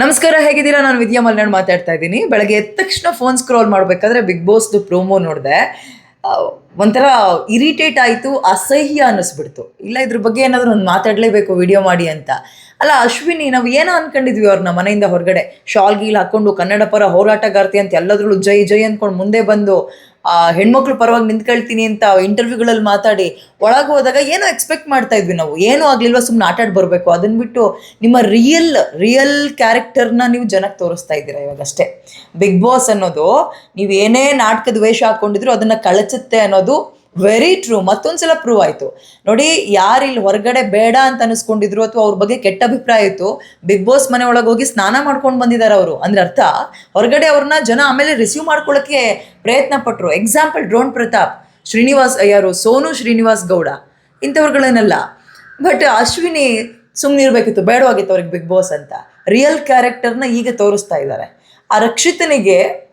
ನಮಸ್ಕಾರ, ಹೇಗಿದ್ದೀರಾ? ನಾನು ವಿದ್ಯಾ ಮಲ್ನಾಡ್ ಮಾತಾಡ್ತಾ ಇದ್ದೀನಿ. ಬೆಳಗ್ಗೆ ಎದ್ದ ತಕ್ಷಣ ಫೋನ್ ಸ್ಕ್ರೋಲ್ ಮಾಡಬೇಕಾದ್ರೆ ಬಿಗ್ ಬಾಸ್ದು ಪ್ರೋಮೋ ನೋಡಿದೆ. ಒಂಥರ ಇರಿಟೇಟ್ ಆಯಿತು, ಅಸಹ್ಯ ಅನ್ನಿಸ್ಬಿಡ್ತು. ಇಲ್ಲ, ಇದ್ರ ಬಗ್ಗೆ ಏನಾದರೂ ಒಂದು ಮಾತಾಡಲೇಬೇಕು ವಿಡಿಯೋ ಮಾಡಿ ಅಂತ. ಅಲ್ಲ, ಅಶ್ವಿನಿ, ನಾವು ಏನೋ ಅನ್ಕೊಂಡಿದ್ವಿ ಅವ್ರನ್ನ ಮನೆಯಿಂದ ಹೊರಗಡೆ? ಶಾಲ್ ಗೀಲ್ ಹಾಕ್ಕೊಂಡು ಕನ್ನಡ ಪರ ಹೋರಾಟಗಾರ್ತಿ ಅಂತ ಎಲ್ಲದ್ರಲ್ಲೂ ಜೈ ಜೈ ಅಂದ್ಕೊಂಡು ಮುಂದೆ ಬಂದು ಹೆಣ್ಮಕ್ಳು ಪರವಾಗಿ ನಿಂತ್ಕೊಳ್ತೀನಿ ಅಂತ ಇಂಟರ್ವ್ಯೂಗಳಲ್ಲಿ ಮಾತಾಡಿ ಒಳಗೆ ಹೋದಾಗ ಏನೋ ಎಕ್ಸ್ಪೆಕ್ಟ್ ಮಾಡ್ತಾ ಇದ್ವಿ ನಾವು. ಏನೂ ಆಗ್ಲಿಲ್ವ ಸುಮ್ಮನೆ ಆಟಾಡ್ ಬರಬೇಕು. ಅದನ್ನ ಬಿಟ್ಟು ನಿಮ್ಮ ರಿಯಲ್ ರಿಯಲ್ ಕ್ಯಾರೆಕ್ಟರ್ನ ನೀವು ಜನಕ್ಕೆ ತೋರಿಸ್ತಾ ಇದ್ದೀರಾ ಇವಾಗಷ್ಟೇ ಬಿಗ್ ಬಾಸ್ ಅನ್ನೋದು, ನೀವು ಏನೇ ನಾಟಕದ ವೇಷ ಹಾಕೊಂಡಿದ್ರು ಅದನ್ನ ಕಳಚುತ್ತೆ ಅನ್ನೋದು ವೆರಿ ಟ್ರೂ ಮತ್ತೊಂದ್ಸಲ ಪ್ರೂವ್ ಆಯಿತು. ನೋಡಿ ಯಾರು ಇಲ್ಲಿ ಹೊರಗಡೆ ಬೇಡ ಅಂತ ಅನಿಸ್ಕೊಂಡಿದ್ರು ಅಥವಾ ಅವ್ರ ಬಗ್ಗೆ ಕೆಟ್ಟ ಅಭಿಪ್ರಾಯ ಇತ್ತು ಬಿಗ್ ಬಾಸ್ ಮನೆ ಒಳಗೆ ಹೋಗಿ ಸ್ನಾನ ಮಾಡ್ಕೊಂಡು ಬಂದಿದ್ದಾರೆ ಅವರು. ಅಂದ್ರೆ ಅರ್ಥ, ಹೊರಗಡೆ ಅವ್ರನ್ನ ಜನ ಆಮೇಲೆ ರಿಸೀವ್ ಮಾಡ್ಕೊಳ್ಳೋಕ್ಕೆ ಪ್ರಯತ್ನ ಪಟ್ರು. Example drone Pratap. ಶ್ರೀನಿವಾಸ್, ಯಾರು? ಸೋನು ಶ್ರೀನಿವಾಸ್ ಗೌಡ. ಇಂಥವ್ರುಗಳೇನಲ್ಲ. ಬಟ್ ಅಶ್ವಿನಿ ಸುಮ್ಮನಿರ್ಬೇಕಿತ್ತು ಬೇಡವಾಗಿತ್ತು ಅವ್ರಿಗೆ ಬಿಗ್ ಬಾಸ್ ಅಂತ. ರಿಯಲ್ ಕ್ಯಾರೆಕ್ಟರ್ನ ಈಗ ತೋರಿಸ್ತಾ ಇದ್ದಾರೆ ಆ ರಕ್ಷಿತನಿಗೆ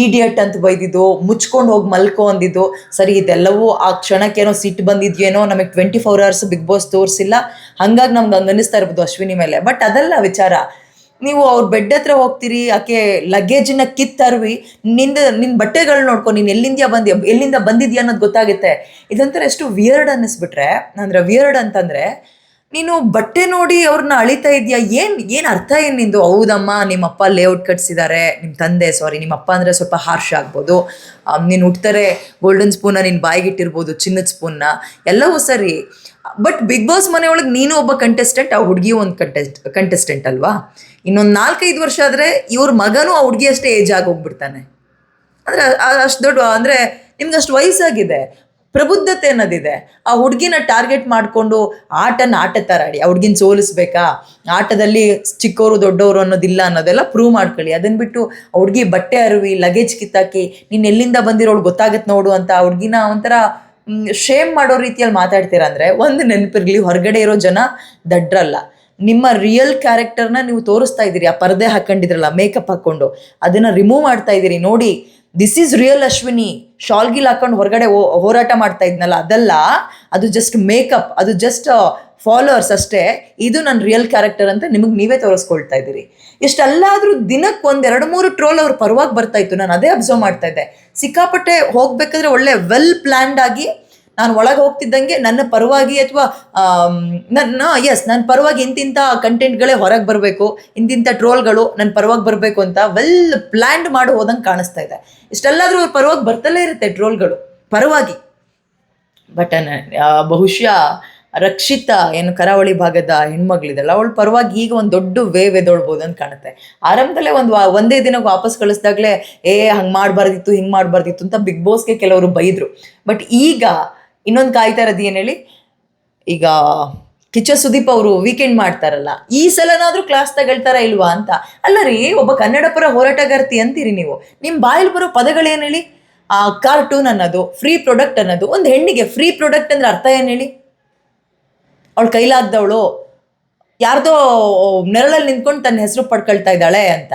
ಈಡಿಯಟ್ ಅಂತ ಬೈದಿದ್ದು, ಮುಚ್ಕೊಂಡು ಹೋಗಿ ಮಲ್ಕೋ ಅಂದಿದ್ದು. ಸರಿ, ಇದೆಲ್ಲವೂ ಆ ಕ್ಷಣಕ್ಕೇನೋ ಸಿಟ್ಟು ಬಂದಿದ್ಯೇನೋ, ನಮಗೆ twenty four hours big boss ತೋರಿಸಿಲ್ಲ. ಹಂಗಾಗಿ ನಮ್ಗೆ ಹಂಗೆ ಅನ್ನಿಸ್ತಾ ಇರ್ಬೋದು ಅಶ್ವಿನಿ ಮೇಲೆ. ಬಟ್ ಅದೆಲ್ಲ ವಿಚಾರ. ನೀವು ಅವ್ರ ಬೆಡ್ ಹತ್ರ ಹೋಗ್ತೀರಿ, ಆಕೆ ಲಗೇಜನ್ನ ಕಿತ್ತರ್ವಿ. ನಿಂದ ನಿನ್ನ ಬಟ್ಟೆಗಳು ನೋಡ್ಕೊ, ನೀನು ಎಲ್ಲಿಂದ ಬಂದ್ಯಾ ಎಲ್ಲಿಂದ ಬಂದಿದ್ಯಾ ಅನ್ನೋದು ಗೊತ್ತಾಗುತ್ತೆ. ಇದೊಂಥರ ಎಷ್ಟು ವಿಯರ್ಡ್ ಅನ್ನಿಸ್ಬಿಟ್ರೆ, ಅಂದ್ರೆ ವಿಯರ್ಡ್ ಅಂತಂದ್ರೆ ನೀನು ಬಟ್ಟೆ ನೋಡಿ ಅವ್ರನ್ನ ಅಳಿತಾ ಇದೆಯಾ? ಏನು ಏನು ಅರ್ಥ ಏನು ನಿಂದು? ಹೌದಮ್ಮ, ನಿಮ್ಮಪ್ಪ ಲೇಔಟ್ ಕಟ್ಸಿದ್ದಾರೆ ನಿಮ್ಮ ತಂದೆ ಸಾರಿ ನಿಮ್ಮಪ್ಪ ಅಂದರೆ ಸ್ವಲ್ಪ ಹಾರ್ಶ್ ಆಗ್ಬೋದು. ನೀನು ಹುಟ್ತಾರೆ ಗೋಲ್ಡನ್ ಸ್ಪೂನ್ನ ನಿನ್ನ ಬಾಯಿಗಿಟ್ಟಿರ್ಬೋದು, ಚಿನ್ನದ ಸ್ಪೂನ್ನ ಎಲ್ಲವೂ ಸರಿ. ಬಟ್ ಬಿಗ್ ಬಾಸ್ ಮನೆಯೊಳಗೆ ನೀನು ಒಬ್ಬ ಕಂಟೆಸ್ಟೆಂಟ್ ಆ ಹುಡುಗಿ ಒಂದು ಕಂಟೆಸ್ಟ್ ಕಂಟೆಸ್ಟೆಂಟ್ ಅಲ್ವಾ? ಇನ್ನೊಂದು ನಾಲ್ಕೈದು ವರ್ಷ ಆದರೆ ಇವ್ರ ಮಗನೂ ಆ ಹುಡುಗಿ ಅಷ್ಟೇ ಏಜ್ ಆಗಿ ಹೋಗ್ಬಿಡ್ತಾನೆ. ಅಂದರೆ ಅಷ್ಟು ದೊಡ್ಡ, ಅಂದರೆ ನಿಮ್ಗೆ ಅಷ್ಟು ವಯಸ್ಸಾಗಿದೆ. ಪ್ರಬುದ್ಧತೆ ಅನ್ನೋದಿದೆ. ಆ ಹುಡುಗಿನ ಟಾರ್ಗೆಟ್ ಮಾಡಿಕೊಂಡು ಆಟನ ಆಟ ಥರ ಆಡಿ, ಆ ಹುಡುಗಿನ ಸೋಲಿಸ್ಬೇಕಾ? ಆಟದಲ್ಲಿ ಚಿಕ್ಕವರು ದೊಡ್ಡವರು ಅನ್ನೋದಿಲ್ಲ ಅನ್ನೋದೆಲ್ಲ ಪ್ರೂವ್ ಮಾಡ್ಕೊಳ್ಳಿ. ಅದನ್ನ ಬಿಟ್ಟು ಆ ಹುಡುಗಿ ಬಟ್ಟೆ ಅರಿವಿ ಲಗೇಜ್ ಕಿತ್ತಾಕಿ, ನೀನು ಎಲ್ಲಿಂದ ಬಂದಿರೋಳು ಗೊತ್ತಾಗತ್ತೆ ನೋಡು ಅಂತ ಆ ಹುಡುಗಿನ ಒಂಥರ ಶೇಮ್ ಮಾಡೋ ರೀತಿಯಲ್ಲಿ ಮಾತಾಡ್ತೀರಾ ಅಂದರೆ ಒಂದು ನೆನಪಿರ್ಲಿ, ಹೊರಗಡೆ ಇರೋ ಜನ ದಡ್ರಲ್ಲ. ನಿಮ್ಮ ರಿಯಲ್ ಕ್ಯಾರೆಕ್ಟರ್ನ ನೀವು ತೋರಿಸ್ತಾ ಇದ್ದೀರಿ. ಆ ಪರದೆ ಹಾಕೊಂಡಿದ್ರಲ್ಲ ಮೇಕಪ್ ಹಾಕೊಂಡು. ಅದನ್ನು ರಿಮೂವ್ ಮಾಡ್ತಾ ಇದ್ದೀರಿ. ನೋಡಿ ದಿಸ್ ಈಸ್ ರಿಯಲ್ ಅಶ್ವಿನಿ. ಶಾಲ್ಗಿಲ್ ಹಾಕೊಂಡು ಹೊರಗಡೆ ಹೋರಾಟ ಮಾಡ್ತಾ ಇದ್ನಲ್ಲ, ಅದಲ್ಲ, ಅದು ಜಸ್ಟ್ ಮೇಕಪ್ ಅದು ಜಸ್ಟ್ ಫಾಲೋವರ್ಸ್ ಅಷ್ಟೇ. ಇದು ನನ್ನ ರಿಯಲ್ ಕ್ಯಾರೆಕ್ಟರ್ ಅಂತ ನಿಮಗೆ ನೀವೇ ತೋರಿಸ್ಕೊಳ್ತಾ ಇದ್ದೀರಿ. ಇಷ್ಟೆಲ್ಲಾದರೂ ದಿನಕ್ಕೆ ಒಂದು ಎರಡು ಮೂರು ಟ್ರೋಲ್ ಅವ್ರು ಪರವಾಗಿ ಬರ್ತಾ ಇತ್ತು. ನಾನು ಅದೇ ಅಬ್ಸರ್ವ್ ಮಾಡ್ತಾ ಇದ್ದೆ. ಸಿಕ್ಕಾಪಟ್ಟೆ ಹೋಗಬೇಕಾದ್ರೆ ಒಳ್ಳೆ ವೆಲ್ ಪ್ಲ್ಯಾನ್ಡ್ ಆಗಿ ನಾನು ಒಳಗೆ ಹೋಗ್ತಿದ್ದಂಗೆ ನನ್ನ ಪರವಾಗಿ ಅಥವಾ ನನ್ನ ಎಸ್ ನನ್ನ ಪರವಾಗಿ ಇಂತಿಂಥ ಕಂಟೆಂಟ್ಗಳೇ ಹೊರಗೆ ಬರಬೇಕು ಇಂತಿಂಥ ಟ್ರೋಲ್ಗಳು ನನ್ನ ಪರವಾಗಿ ಬರಬೇಕು ಅಂತ ವೆಲ್ ಪ್ಲ್ಯಾಂಡ್ ಮಾಡಿ ಹೋದಂಗೆ ಕಾಣಿಸ್ತಾ ಇದೆ. ಇಷ್ಟೆಲ್ಲಾದರೂ ಪರವಾಗಿ ಬರ್ತಲೇ ಇರುತ್ತೆ ಟ್ರೋಲ್ಗಳು ಪರವಾಗಿ. ಬಟ್ ಬಹುಶಃ ರಕ್ಷಿತ ಏನು ಕರಾವಳಿ ಭಾಗದ ಹೆಣ್ಮಗಳಿದಲ್ಲ ಅವಳು ಪರವಾಗಿ ಈಗ ಒಂದು ದೊಡ್ಡ ವೇವ್ ಎದೊಳ್ಬೋದು ಅಂತ ಕಾಣುತ್ತೆ. ಆರಂಭದಲ್ಲೇ ಒಂದು ಒಂದೇ ದಿನ ವಾಪಸ್ ಕಳಿಸ್ದಾಗಲೇ, ಏ, ಹಂಗೆ ಮಾಡಬಾರ್ದಿತ್ತು, ಹಿಂಗೆ ಮಾಡಬಾರ್ದಿತ್ತು ಅಂತ ಬಿಗ್ ಬಾಸ್ಗೆ ಕೆಲವರು ಬೈದರು. ಬಟ್ ಈಗ ಇನ್ನೊಂದು ಕಾಯ್ತಾ ಇರೋದು ಏನು ಹೇಳಿ? ಈಗ ಕಿಚ್ಚ ಸುದೀಪ್ ಅವರು ವೀಕೆಂಡ್ ಮಾಡ್ತಾರಲ್ಲ, ಈ ಸಲನಾದ್ರೂ ಕ್ಲಾಸ್ ತಗೊಳ್ತಾರ ಇಲ್ವಾ ಅಂತ? ಅಲ್ಲ ರೀ, ಒಬ್ಬ ಕನ್ನಡ ಪರ ಹೋರಾಟಗಾರ್ತಿ ಅಂತೀರಿ ನೀವು. ನಿಮ್ಮ ಬಾಯಲ್ಲಿ ಬರೋ ಪದಗಳೇನು ಹೇಳಿ? ಆ ಕಾರ್ಟೂನ್ ಅನ್ನೋದು ಫ್ರೀ ಪ್ರಾಡಕ್ಟ್ ಅನ್ನೋದು, ಒಂದು ಹೆಣ್ಣಿಗೆ ಫ್ರೀ ಪ್ರಾಡಕ್ಟ್ ಅಂದ್ರೆ ಅರ್ಥ ಏನು ಹೇಳಿ? ಅವಳು ಕೈಲಾದ್ದವಳು, ಯಾರ್ದೋ ನೆರಳಲ್ಲಿ ನಿಂತ್ಕೊಂಡು ತನ್ನ ಹೆಸರು ಪಡ್ಕೊಳ್ತಾ ಇದ್ದಾಳೆ ಅಂತ.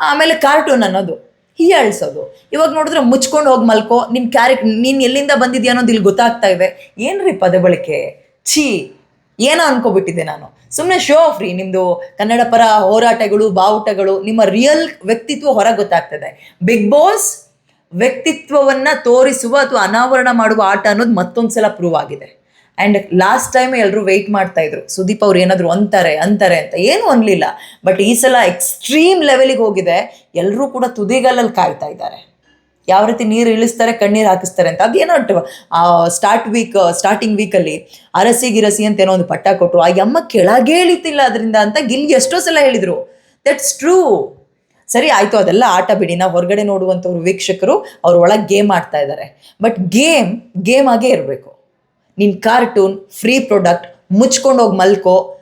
ಆಮೇಲೆ ಕಾರ್ಟೂನ್ ಅನ್ನೋದು. ಹೀಯಾಳ್ಸೋದು. ಇವಾಗ ನೋಡಿದ್ರೆ ಮುಚ್ಕೊಂಡು ಹೋಗಿ ಮಲ್ಕೋ ನಿಮ್ಮ ಕ್ಯಾರೆಕ್ಟ್ ನೀನು ಎಲ್ಲಿಂದ ಬಂದಿದ್ಯಾ ಅನ್ನೋದು ಇಲ್ಲಿ ಗೊತ್ತಾಗ್ತಾ ಇದೆ. ಏನ್ರಿ ಪದ ಬಳಕೆ? ಛೀ, ಏನೋ ಅನ್ಕೋಬಿಟ್ಟಿದ್ದೆ ನಾನು. ಸುಮ್ಮನೆ ಶೋ ಆಫ್ ರೀ ನಿಮ್ಮದು ಕನ್ನಡ ಪರ ಹೋರಾಟಗಳು, ಬಾವುಟಗಳು, ನಿಮ್ಮ ರಿಯಲ್ ವ್ಯಕ್ತಿತ್ವ ಹೊರಗೆ ಗೊತ್ತಾಗ್ತದೆ. ಬಿಗ್ ಬಾಸ್ ವ್ಯಕ್ತಿತ್ವವನ್ನು ತೋರಿಸುವ ಅಥವಾ ಅನಾವರಣ ಮಾಡುವ ಆಟ ಅನ್ನೋದು ಮತ್ತೊಂದು ಸಲ ಪ್ರೂವ್ ಆಗಿದೆ. ಆ್ಯಂಡ್ ಲಾಸ್ಟ್ ಟೈಮ್ ಎಲ್ಲರೂ ವೆಯ್ಟ್ ಮಾಡ್ತಾ ಇದ್ರು. ಸುದೀಪ್ ಅವ್ರು ಏನಾದರೂ ಅಂತಾರೆ ಅಂತಾರೆ ಅಂತ ಏನು ಅನ್ಲಿಲ್ಲ. ಬಟ್ ಈ ಸಲ ಎಕ್ಸ್ಟ್ರೀಮ್ ಲೆವೆಲಿಗೆ ಹೋಗಿದೆ. ಎಲ್ಲರೂ ಕೂಡ ತುದಿಗಲ್ಲಲ್ಲಿ ಕಾಯ್ತಾ ಇದ್ದಾರೆ. ಯಾವ ರೀತಿ ನೀರು ಇಳಿಸ್ತಾರೆ, ಕಣ್ಣೀರು ಹಾಕಿಸ್ತಾರೆ ಅಂತ. ಅದೇನೋ ಸ್ಟಾರ್ಟ್ ವೀಕ್ ಸ್ಟಾರ್ಟಿಂಗ್ ವೀಕಲ್ಲಿ ಅರಸಿ ಗಿರಸಿ ಅಂತ ಏನೋ ಒಂದು ಪಟ್ಟ ಕೊಟ್ಟರು ಆ ಯಮ್ಮ ಕೆಳಗೆ ಇಳಿತಿಲ್ಲ ಅದರಿಂದ ಅಂತ ಗಿಲ್ ಎಷ್ಟೋ ಸಲ ಹೇಳಿದರು. ದಟ್ಸ್ ಟ್ರೂ ಸರಿ, ಆಯಿತು, ಅದೆಲ್ಲ ಆಟ ಬಿಡಿ. ನಾವು ಹೊರಗಡೆ ನೋಡುವಂಥವ್ರು ವೀಕ್ಷಕರು ಅವ್ರ ಒಳಗೆ ಗೇಮ್ ಆಡ್ತಾ ಇದ್ದಾರೆ. ಬಟ್ ಗೇಮ್ ಗೇಮ್ ಆಗೇ ಇರಬೇಕು. ನಿನ್ನ ಕಾರ್ಟೂನ್ ಫ್ರೀ ಪ್ರಾಡಕ್ಟ್ ಮುಚ್ಕೊಂಡು ಹೋಗಿ ಮಲ್ಕೋ.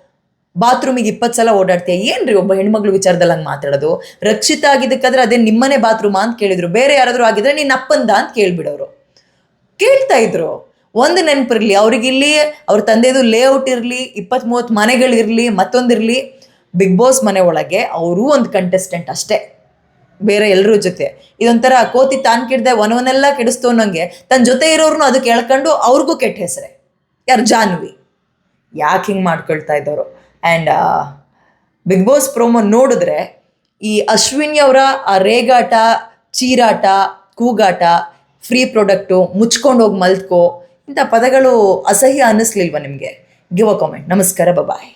ಬಾತ್ರೂಮಿಗೆ ಇಪ್ಪತ್ತು ಸಲ ಓಡಾಡ್ತೀಯ? ಏನ್ರಿ ಒಬ್ಬ ಹೆಣ್ಮಗಳು ವಿಚಾರದಲ್ಲಿ ಹಂಗೆ ಮಾತಾಡೋದು? ರಕ್ಷಿತ ಆಗಿದ್ದಕ್ಕಾದ್ರೆ ಅದೇ ನಿಮ್ಮನೆ ಬಾತ್ರೂಮ್ ಅಂತ ಕೇಳಿದ್ರು. ಬೇರೆ ಯಾರಾದರೂ ಆಗಿದ್ರೆ ನಿನ್ನ ಅಪ್ಪಂದ ಅಂತ ಕೇಳ್ಬಿಡೋರು. ಕೇಳ್ತಾ ಇದ್ರು. ಒಂದು ನೆನಪಿರಲಿ, ಅವ್ರಿಗಿಲ್ಲಿ ಅವ್ರ ತಂದೆದು ಲೇಔಟ್ ಇರಲಿ ಇಪ್ಪತ್ತ್ ಮೂವತ್ತು ಮನೆಗಳಿರಲಿ, ಮತ್ತೊಂದಿರಲಿ, ಬಿಗ್ ಬಾಸ್ ಮನೆ ಒಳಗೆ ಅವರು ಒಂದು ಕಂಟೆಸ್ಟೆಂಟ್ ಅಷ್ಟೇ. ಬೇರೆ ಎಲ್ಲರ ಜೊತೆ. ಇದೊಂಥರ ಕೋತಿ ತಾನು ಕೆಡ್ದೆ ವನವನ್ನೆಲ್ಲ ಕೆಡಿಸ್ತು ಅನ್ನೋಂಗೆ ತನ್ನ ಜೊತೆ ಇರೋರ್ನು ಅದಕ್ಕೆ ಎಳ್ಕೊಂಡು ಅವ್ರಿಗೂ ಕೆಟ್ಟ ಹೆಸರೇ. ಯಾರು? ಜಾನ್ವಿ. ಯಾಕೆ ಹಿಂಗೆ ಮಾಡ್ಕೊಳ್ತಾ ಇದ್ದವರು? ಆ್ಯಂಡ್ ಬಿಗ್ ಬಾಸ್ ಪ್ರೋಮೋ ನೋಡಿದ್ರೆ ಈ ಅಶ್ವಿನಿ ಅವರ ಆ ರೇಗಾಟ, ಚೀರಾಟ, ಕೂಗಾಟ ಫ್ರೀ ಪ್ರಾಡಕ್ಟು ಮುಚ್ಕೊಂಡು ಹೋಗಿ ಮಲ್ತ್ಕೋ ಇಂಥ ಪದಗಳು ಅಸಹ್ಯ ಅನ್ನಿಸ್ಲಿಲ್ವ ನಿಮಗೆ? ಗಿವ್ ಅ ಕಾಮೆಂಟ್ ನಮಸ್ಕಾರ ಬಾಯ್